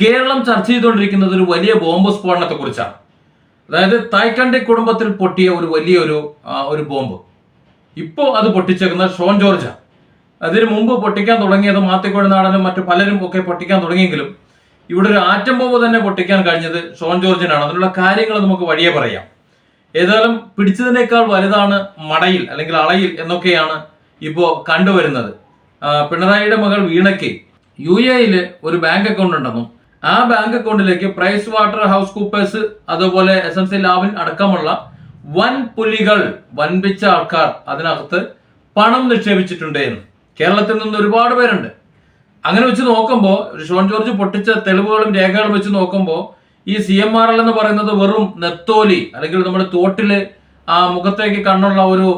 കേരളം ചർച്ച ചെയ്തുകൊണ്ടിരിക്കുന്നത് ഒരു വലിയ ബോംബ് സ്ഫോടനത്തെ കുറിച്ചാണ് അതായത് തായ്ക്കണ്ടി കുടുംബത്തിൽ പൊട്ടിയ ഒരു വലിയൊരു ഒരു ബോംബ്. ഇപ്പോൾ അത് പൊട്ടിച്ചേക്കുന്നത് ഷോൺ ജോർജ. അതിന് മുമ്പ് പൊട്ടിക്കാൻ തുടങ്ങിയത് മാത്തിക്കോട് നാടനും മറ്റു പലരും ഒക്കെ പൊട്ടിക്കാൻ തുടങ്ങിയെങ്കിലും ഇവിടെ ഒരു ആറ്റം ബോംബ് തന്നെ പൊട്ടിക്കാൻ കഴിഞ്ഞത് ഷോൺ ജോർജിനാണ്. അതിനുള്ള കാര്യങ്ങൾ നമുക്ക് വഴിയെ പറയാം. ഏതായാലും പിടിച്ചതിനേക്കാൾ വലുതാണ് മടയിൽ അല്ലെങ്കിൽ അളയിൽ എന്നൊക്കെയാണ് ഇപ്പോൾ കണ്ടുവരുന്നത്. പിണറായിയുടെ മകൾ വീണയ്ക്ക് യു എയിൽ ഒരു ബാങ്ക് അക്കൗണ്ട് ഉണ്ടെന്നും ആ ബാങ്ക് അക്കൗണ്ടിലേക്ക് പ്രൈസ് വാട്ടർ ഹൗസ് കൂപ്പേഴ്സ് അതുപോലെ എസ് എം സി ലാവിൻ അടക്കമുള്ള വൻ പുലികൾ വൻപിച്ച ആൾക്കാർ അതിനകത്ത് പണം നിക്ഷേപിച്ചിട്ടുണ്ട് എന്ന്. കേരളത്തിൽ നിന്ന് ഒരുപാട് പേരുണ്ട്. അങ്ങനെ വെച്ച് നോക്കുമ്പോൾ ഷോൺ ജോർജ് പൊട്ടിച്ച തെളിവുകളും രേഖകളും വെച്ച് നോക്കുമ്പോൾ ഈ സി എം ആർ എൽ എന്ന് പറയുന്നത് വെറും നെത്തോലി അല്ലെങ്കിൽ നമ്മുടെ തോട്ടിൽ ആ മുഖത്തേക്ക് കണ്ണുള്ള ഒരു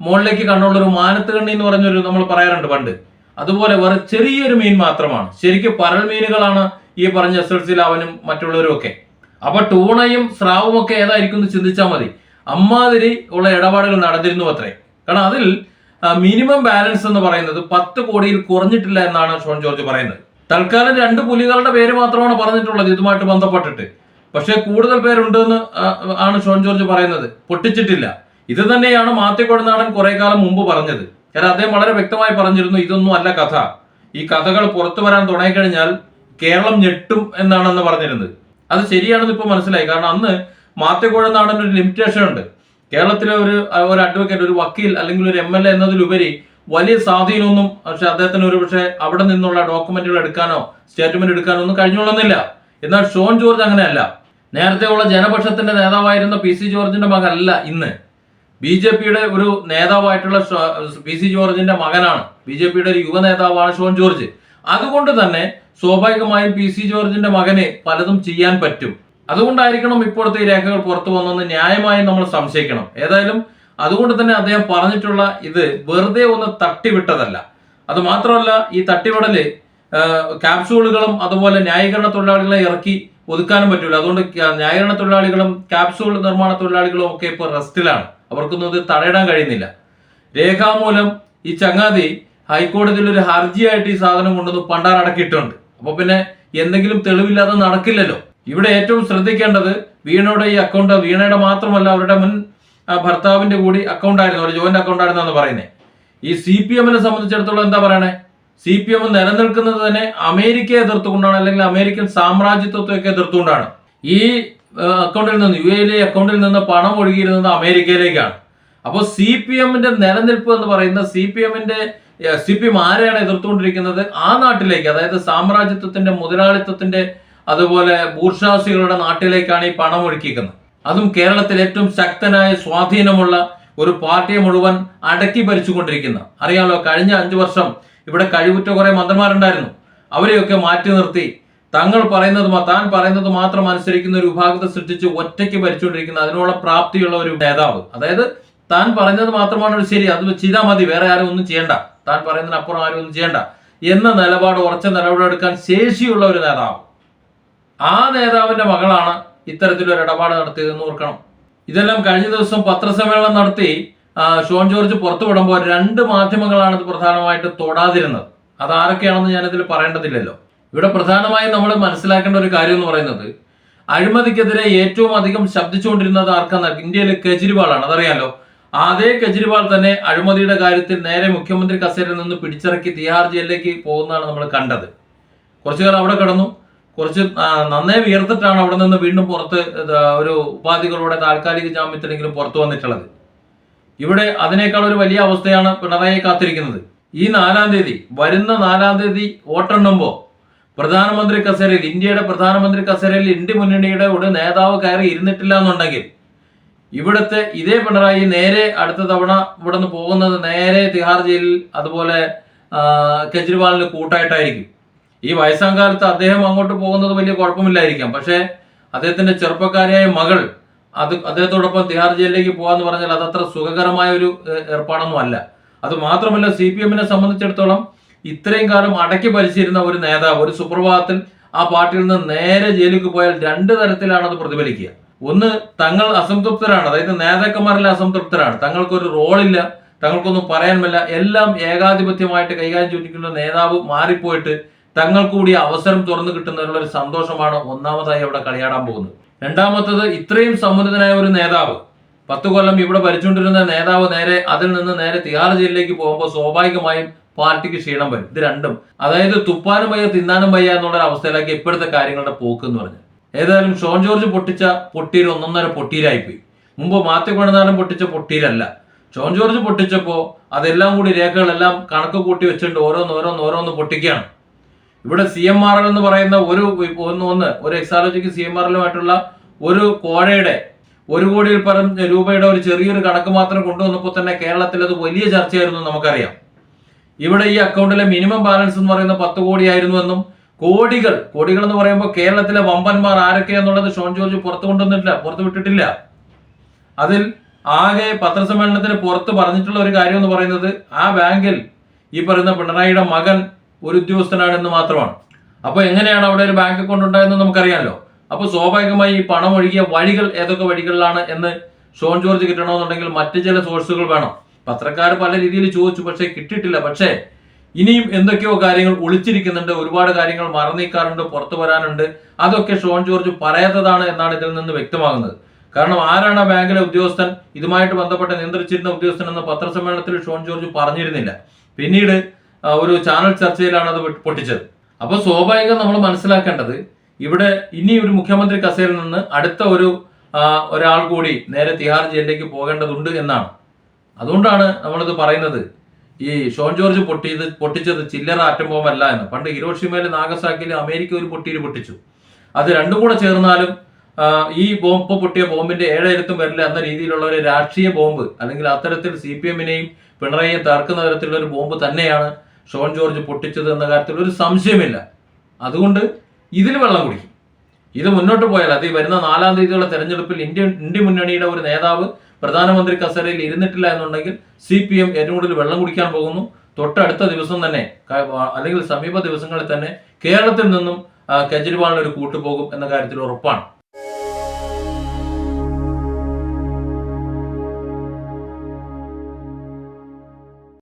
മുകളിലേക്ക് കണ്ണുള്ള ഒരു മാനത്ത് കണ്ണി എന്ന് പറഞ്ഞൊരു നമ്മൾ പറയാറുണ്ട് പണ്ട്. അതുപോലെ വെറും ചെറിയൊരു മീൻ മാത്രമാണ്. ശരിക്കും പരൽ മീനുകളാണ് ഈ പറഞ്ഞ എസ് എൽ സി ലാവനും മറ്റുള്ളവരും ഒക്കെ. അപ്പൊ ടൂണയും സ്രാവും ഒക്കെ ഏതായിരിക്കും എന്ന് ചിന്തിച്ചാൽ മതി. അമ്മാതിരി ഉള്ള ഇടപാടുകൾ നടന്നിരുന്നു അത്രേ. കാരണം അതിൽ മിനിമം ബാലൻസ് എന്ന് പറയുന്നത് പത്ത് കോടിയിൽ കുറഞ്ഞിട്ടില്ല എന്നാണ് ഷോൺ ജോർജ് പറയുന്നത്. തൽക്കാലം രണ്ട് പുലികളുടെ പേര് മാത്രമാണ് പറഞ്ഞിട്ടുള്ളത് ഇതുമായിട്ട് ബന്ധപ്പെട്ടിട്ട്. പക്ഷേ കൂടുതൽ പേരുണ്ടെന്ന് എന്ന് ആണ് ഷോൺ ജോർജ് പറയുന്നത്. പൊട്ടിച്ചിട്ടില്ല. ഇത് തന്നെയാണ് മാത്യക്കൊടനാടൻ കുറെ കാലം മുമ്പ് പറഞ്ഞത്. കാരണം അദ്ദേഹം വളരെ വ്യക്തമായി പറഞ്ഞിരുന്നു ഇതൊന്നും അല്ല കഥ. ഈ കഥകൾ പുറത്തു വരാൻ തുടങ്ങിക്കഴിഞ്ഞാൽ കേരളം ഞെട്ടും എന്നാണെന്ന് പറഞ്ഞിരുന്നത്. അത് ശരിയാണെന്ന് ഇപ്പൊ മനസ്സിലായി. കാരണം അന്ന് മാത്യക്കുഴനാടൻ ഒരു ലിമിറ്റേഷൻ ഉണ്ട്. കേരളത്തിലെ ഒരു ഒരു അഡ്വക്കേറ്റ് ഒരു വക്കീൽ അല്ലെങ്കിൽ ഒരു എം എൽ എ എന്നതിലുപരി വലിയ സ്വാധീനമൊന്നും പക്ഷെ അദ്ദേഹത്തിന് ഒരു പക്ഷേ അവിടെ നിന്നുള്ള ഡോക്യുമെന്റുകൾ എടുക്കാനോ സ്റ്റേറ്റ്മെന്റ് എടുക്കാനോ ഒന്നും കഴിഞ്ഞോളുന്നില്ല എന്നാൽ ഷോൺ ജോർജ് അങ്ങനെയല്ല. നേരത്തെ ഉള്ള ജനപക്ഷത്തിന്റെ നേതാവായിരുന്ന പി സി ജോർജിന്റെ മകനല്ല ഇന്ന്. ബി ജെ പിയുടെ ഒരു നേതാവായിട്ടുള്ള പി സി ജോർജിന്റെ മകനാണ്. ബി ജെ പിയുടെ ഒരു യുവ നേതാവാണ് ഷോൺ ജോർജ്. അതുകൊണ്ട് തന്നെ സ്വാഭാവികമായും പി സി ജോർജിന്റെ മകന് പലതും ചെയ്യാൻ പറ്റും. അതുകൊണ്ടായിരിക്കണം ഇപ്പോഴത്തെ ഈ രേഖകൾ പുറത്തു വന്നെന്ന് ന്യായമായും നമ്മൾ സംശയിക്കണം. ഏതായാലും അതുകൊണ്ട് തന്നെ അദ്ദേഹം പറഞ്ഞിട്ടുള്ള ഇത് വെറുതെ ഒന്ന് തട്ടിവിട്ടതല്ല. അത് മാത്രമല്ല ഈ തട്ടിവിടൽ ക്യാപ്സൂളുകളും അതുപോലെ ന്യായീകരണ തൊഴിലാളികളെ ഇറക്കി ഒതുക്കാനും പറ്റില്ല അതുകൊണ്ട് ന്യായീകരണ തൊഴിലാളികളും ക്യാപ്സൂൾ നിർമ്മാണ തൊഴിലാളികളും ഒക്കെ ഇപ്പോൾ റെസ്റ്റിലാണ്. അവർക്കൊന്നും ഇത് തടയിടാൻ കഴിയുന്നില്ല. രേഖാമൂലം ഈ ചങ്ങാതി ഹൈക്കോടതിയിൽ ഒരു ഹർജിയായിട്ട് ഈ സാധനം കൊണ്ടുവന്ന് പണ്ടാറടക്കിയിട്ടുണ്ട് അപ്പൊ പിന്നെ എന്തെങ്കിലും തെളിവില്ലാതെ നടക്കില്ലല്ലോ. ഇവിടെ ഏറ്റവും ശ്രദ്ധിക്കേണ്ടത് വീണയുടെ ഈ അക്കൗണ്ട് വീണയുടെ മാത്രമല്ല അവരുടെ മുൻ ഭർത്താവിന്റെ കൂടി അക്കൗണ്ട് ആയിരുന്നു ഒരു ജോയിന്റ് അക്കൗണ്ട് ആയിരുന്നു എന്ന് പറയുന്നത് ഈ സി പി എമ്മിനെ സംബന്ധിച്ചിടത്തോളം എന്താ പറയണേ? സി പി എം നിലനിൽക്കുന്നത് തന്നെ അമേരിക്കയെ എതിർത്തുകൊണ്ടാണ് അല്ലെങ്കിൽ അമേരിക്കൻ സാമ്രാജ്യത്വത്തെയൊക്കെ എതിർത്തുകൊണ്ടാണ്. ഈ അക്കൗണ്ടിൽ നിന്ന് യു എയിലെ അക്കൗണ്ടിൽ നിന്ന് പണം ഒഴുകിയിരുന്നത് അമേരിക്കയിലേക്കാണ്. അപ്പോൾ സി പി എമ്മിന്റെ നിലനിൽപ്പ് എന്ന് പറയുന്ന സി പി എമ്മിന്റെ സി പി എം ആരെയാണ് എതിർത്തുകൊണ്ടിരിക്കുന്നത്? ആ നാട്ടിലേക്ക് അതായത് സാമ്രാജ്യത്വത്തിന്റെ മുതലാളിത്തത്തിന്റെ അതുപോലെ ബൂർഷാസികളുടെ നാട്ടിലേക്കാണ് ഈ പണം ഒഴുക്കിക്കുന്നത് അതും കേരളത്തിൽ ഏറ്റവും ശക്തനായ സ്വാധീനമുള്ള ഒരു പാർട്ടിയെ മുഴുവൻ അടക്കി ഭരിച്ചുകൊണ്ടിരിക്കുന്ന. അറിയാമല്ലോ കഴിഞ്ഞ അഞ്ചു വർഷം ഇവിടെ കഴിവുറ്റ കുറെ മന്ത്രിമാരുണ്ടായിരുന്നു. അവരെയൊക്കെ മാറ്റി നിർത്തി. തങ്ങൾ പറയുന്നത് താൻ പറയുന്നത് മാത്രം അനുസരിക്കുന്ന ഒരു വിഭാഗത്തെ സൃഷ്ടിച്ച് ഒറ്റയ്ക്ക് ഭരിച്ചുകൊണ്ടിരിക്കുന്ന അതിനുള്ള പ്രാപ്തിയുള്ള ഒരു നേതാവ്. അതായത് താൻ പറഞ്ഞത് മാത്രമാണ് ശരി? അത് ചെയ്താൽ മതി. വേറെ ആരും ഒന്നും ചെയ്യണ്ട. താൻ പറയുന്നതിനപ്പുറം ആരും ഒന്നും ചെയ്യണ്ട. എന്ന നിലപാട് ഉറച്ച നിലപാടെടുക്കാൻ ശേഷിയുള്ള ഒരു നേതാവ്. ആ നേതാവിന്റെ മകളാണ് ഇത്തരത്തിലൊരു ഇടപാട് നടത്തിയതെന്ന് ഓർക്കണം. ഇതെല്ലാം കഴിഞ്ഞ ദിവസം പത്രസമ്മേളനം നടത്തി ഷോൺ ജോർജ് പുറത്തു വിടുമ്പോൾ രണ്ട് മാധ്യമങ്ങളാണ് ഇത് പ്രധാനമായിട്ട് തൊടാതിരുന്നത്. അത് ആരൊക്കെയാണെന്ന് ഞാനിതിൽ പറയേണ്ടതില്ലല്ലോ. ഇവിടെ പ്രധാനമായും നമ്മൾ മനസ്സിലാക്കേണ്ട ഒരു കാര്യം എന്ന് പറയുന്നത് അഴിമതിക്കെതിരെ ഏറ്റവും അധികം ശബ്ദിച്ചുകൊണ്ടിരുന്നത് ആർക്കാന്ന് ഇന്ത്യയിലെ കേജ്രിവാളാണ്. അതറിയാലോ? അതേ കെജ്രിവാൾ തന്നെ അഴിമതിയുടെ കാര്യത്തിൽ നേരെ മുഖ്യമന്ത്രി കസേരയിൽ നിന്ന് പിടിച്ചിറക്കി തിഹാർ ജയിലിലേക്ക് പോകുന്നതാണ് നമ്മൾ കണ്ടത്. കുറച്ചു കാലം അവിടെ കിടന്നു. കുറച്ച് നന്നേ വിയർത്തിട്ടാണ് അവിടെ നിന്ന് വീണ്ടും പുറത്ത് ഒരു ഉപാധികളോടെ താൽക്കാലിക ജാമ്യത്തിലെങ്കിലും പുറത്തു വന്നിട്ടുള്ളത്. ഇവിടെ അതിനേക്കാൾ ഒരു വലിയ അവസ്ഥയാണ് പിണറായി കാത്തിരിക്കുന്നത്. ഈ നാലാം തീയതി വരുന്ന നാലാം തീയതി വോട്ടെണ്ണുമ്പോൾ പ്രധാനമന്ത്രി കസേരയിൽ ഇന്ത്യയുടെ പ്രധാനമന്ത്രി കസേരയിൽ ഇന്ത്യ മുന്നണിയുടെ ഒരു നേതാവ് കയറി ഇരുന്നിട്ടില്ല എന്നുണ്ടെങ്കിൽ ഇവിടുത്തെ ഇതേ പിണറായി നേരെ അടുത്ത തവണ ഇവിടെ നിന്ന് പോകുന്നത് നേരെ തിഹാർ ജയിലിൽ അതുപോലെ കെജ്രിവാളിന് കൂട്ടായിട്ടായിരിക്കും. ഈ വയസ്സാം കാലത്ത് അദ്ദേഹം അങ്ങോട്ട് പോകുന്നത് വലിയ കുഴപ്പമില്ലായിരിക്കാം. പക്ഷേ അദ്ദേഹത്തിന്റെ ചെറുപ്പക്കാരിയായ മകൾ അത് അദ്ദേഹത്തോടൊപ്പം തിഹാർ ജയിലിലേക്ക് പോകാന്ന് പറഞ്ഞാൽ അതത്ര സുഖകരമായ ഒരു ഏർപ്പാടൊന്നും അല്ല. അത് മാത്രമല്ല സി പി എമ്മിനെ സംബന്ധിച്ചിടത്തോളം ഇത്രയും കാലം അടക്കി ഭരിച്ചിരുന്ന ഒരു നേതാവ് ഒരു സുപ്രഭാതത്തിൽ ആ പാർട്ടിയിൽ നിന്ന് നേരെ ജയിലിലേക്ക് പോയാൽ രണ്ട് തരത്തിലാണ് അത് പ്രതിഫലിക്കുക. ഒന്ന് തങ്ങൾ അസംതൃപ്തരാണ്. അതായത് നേതാക്കന്മാരെല്ലാം അസംതൃപ്തരാണ്. തങ്ങൾക്കൊരു റോളില്ല തങ്ങൾക്കൊന്നും പറയാനുമല്ല എല്ലാം ഏകാധിപത്യമായിട്ട് കൈകാര്യം ചെയ്തിരിക്കുന്ന നേതാവ് മാറിപ്പോയിട്ട് തങ്ങൾക്ക് കൂടി അവസരം തുറന്നു കിട്ടുന്നതിനുള്ള ഒരു സന്തോഷമാണ് ഒന്നാമതായി അവിടെ കളിയാടാൻ പോകുന്നത്. രണ്ടാമത്തത് ഇത്രയും സമുന്നതനായ ഒരു നേതാവ് പത്ത് കൊല്ലം ഇവിടെ ഭരിച്ചുകൊണ്ടിരുന്ന നേതാവ് നേരെ അതിൽ നിന്ന് നേരെ തിഹാർ ജയിലിലേക്ക് പോകുമ്പോൾ സ്വാഭാവികമായും പാർട്ടിക്ക് ക്ഷീണം വരും. ഇത് രണ്ടും. അതായത് തുപ്പാനും വയ്യ തിന്നാനും വയ്യ എന്നുള്ള ഒരു അവസ്ഥയിലേക്ക് ഇപ്പോഴത്തെ കാര്യങ്ങളുടെ പോക്ക് എന്ന് പറഞ്ഞു ഏതായാലും ഷോൺ ജോർജ് പൊട്ടിച്ച പൊട്ടീര് ഒന്നൊന്നര പൊട്ടീരായിപ്പോയി. മുമ്പ് മാത്യു കൊണ്ടനാടൻ പൊട്ടിച്ച പൊട്ടീരല്ല. ഷോൺ ജോർജ് പൊട്ടിച്ചപ്പോൾ അതെല്ലാം കൂടി രേഖകളെല്ലാം കണക്ക് കൂട്ടി വെച്ചിട്ട് ഓരോന്ന് ഓരോന്ന് ഓരോന്ന് പൊട്ടിക്കുകയാണ് ഇവിടെ സി എം ആർ എൽ എന്ന് പറയുന്ന ഒരു ഒന്ന് ഒന്ന് ഒരു എക്സാലോജിക്ക് സി എം ആർ എല്ലുമായിട്ടുള്ള ഒരു കോഴയുടെ ഒരു കോടിയിൽ പരം രൂപയുടെ ഒരു ചെറിയൊരു കണക്ക് മാത്രം കൊണ്ടുവന്നപ്പോൾ തന്നെ കേരളത്തിൽ അത് വലിയ ചർച്ചയായിരുന്നു നമുക്കറിയാം. ഇവിടെ ഈ അക്കൗണ്ടിലെ മിനിമം ബാലൻസ് എന്ന് പറയുന്ന പത്ത് കോടിയായിരുന്നുവെന്നും കോടികൾ കോടികൾ എന്ന് പറയുമ്പോൾ കേരളത്തിലെ വമ്പന്മാർ ആരൊക്കെയാന്നുള്ളത് ഷോൺ ജോർജ് പുറത്തു കൊണ്ടുവന്നിട്ടില്ല പുറത്തു വിട്ടിട്ടില്ല. അതിൽ ആകെ പത്രസമ്മേളനത്തിന് പുറത്ത് പറഞ്ഞിട്ടുള്ള ഒരു കാര്യം എന്ന് പറയുന്നത് ആ ബാങ്കിൽ ഈ പറയുന്ന പിണറായിയുടെ മകൻ ഒരു ഉദ്യോഗസ്ഥനാണെന്ന് മാത്രമാണ്. അപ്പോൾ എങ്ങനെയാണ് അവിടെ ഒരു ബാങ്ക് അക്കൗണ്ട് ഉണ്ടായതെന്ന് നമുക്കറിയാമല്ലോ അപ്പോൾ സ്വാഭാവികമായി ഈ പണം ഒഴുകിയ വഴികൾ ഏതൊക്കെ വഴികളിലാണ് എന്ന് ഷോൺ ജോർജ് കിട്ടണമെന്നുണ്ടെങ്കിൽ മറ്റു ചില സോഴ്സുകൾ വേണം. പത്രക്കാർ പല രീതിയിൽ ചോദിച്ചു പക്ഷേ കിട്ടിയിട്ടില്ല. പക്ഷേ ഇനിയും എന്തൊക്കെയോ കാര്യങ്ങൾ ഒളിച്ചിരിക്കുന്നുണ്ട് ഒരുപാട് കാര്യങ്ങൾ മറന്നീക്കാറുണ്ട് പുറത്തു വരാനുണ്ട്. അതൊക്കെ ഷോൺ ജോർജ് പറയാത്തതാണ് എന്നാണ് ഇതിൽ നിന്ന് വ്യക്തമാകുന്നത്. കാരണം ആരാണ് ബാങ്കിലെ ഉദ്യോഗസ്ഥൻ? ഇതുമായിട്ട് ബന്ധപ്പെട്ട് നിയന്ത്രിച്ചിരുന്ന ഉദ്യോഗസ്ഥൻ എന്ന് പത്രസമ്മേളനത്തിൽ ഷോൺ ജോർജ് പറഞ്ഞിരുന്നില്ല. പിന്നീട് ഒരു ചാനൽ ചർച്ചയിലാണ് അത് പൊട്ടിച്ചത്. അപ്പൊ സ്വാഭാവികം നമ്മൾ മനസ്സിലാക്കേണ്ടത് ഇവിടെ ഇനി ഒരു മുഖ്യമന്ത്രി കസേരയിൽ നിന്ന് അടുത്ത ഒരു ഒരാൾ കൂടി നേരെ തിഹാർ ജയിലിലേക്ക് പോകേണ്ടതുണ്ട് എന്നാണ്. അതുകൊണ്ടാണ് നമ്മളിത് പറയുന്നത്. ഈ ഷോൺ ജോർജ് പൊട്ടിയത് പൊട്ടിച്ചത് ചില്ലറ ആറ്റം അല്ല എന്ന്. പണ്ട് ഹിരോഷിമയിൽ നാഗസാക്കിൽ അമേരിക്ക ഒരു പൊട്ടിയിൽ പൊട്ടിച്ചു. അത് രണ്ടും കൂടെ ചേർന്നാലും ഈ ബോംബ് പൊട്ടിയ ബോംബിന്റെ ഏഴായിരത്തും വരില്ല എന്ന രീതിയിലുള്ള ഒരു രാഷ്ട്രീയ ബോംബ് അല്ലെങ്കിൽ അത്തരത്തിൽ സി പി എമ്മിനെയും പിണറായിയെ തകർക്കുന്ന തരത്തിലുള്ള ഒരു ബോംബ് തന്നെയാണ് ഷോൺ ജോർജ് പൊട്ടിച്ചത് എന്ന കാര്യത്തിൽ ഒരു സംശയമില്ല. അതുകൊണ്ട് ഇതിൽ വെള്ളം കുടിക്കും. ഇത് മുന്നോട്ട് പോയാൽ അത് ഈ വരുന്ന നാലാം തീയതിയുള്ള തെരഞ്ഞെടുപ്പിൽ ഇന്ത്യ ഇന്ത്യ മുന്നണിയുടെ ഒരു നേതാവ് പ്രധാനമന്ത്രി കസേരയിൽ ഇരുന്നിട്ടില്ല എന്നുണ്ടെങ്കിൽ സി പി എം ഏറ്റവും കൂടുതൽ വെള്ളം കുടിക്കാൻ പോകുന്നു. തൊട്ടടുത്ത ദിവസം തന്നെ അല്ലെങ്കിൽ സമീപ ദിവസങ്ങളിൽ തന്നെ കേരളത്തിൽ നിന്നും കെജ്രിവാളിന് ഒരു കൂട്ടുപോകും എന്ന കാര്യത്തിൽ ഉറപ്പാണ്.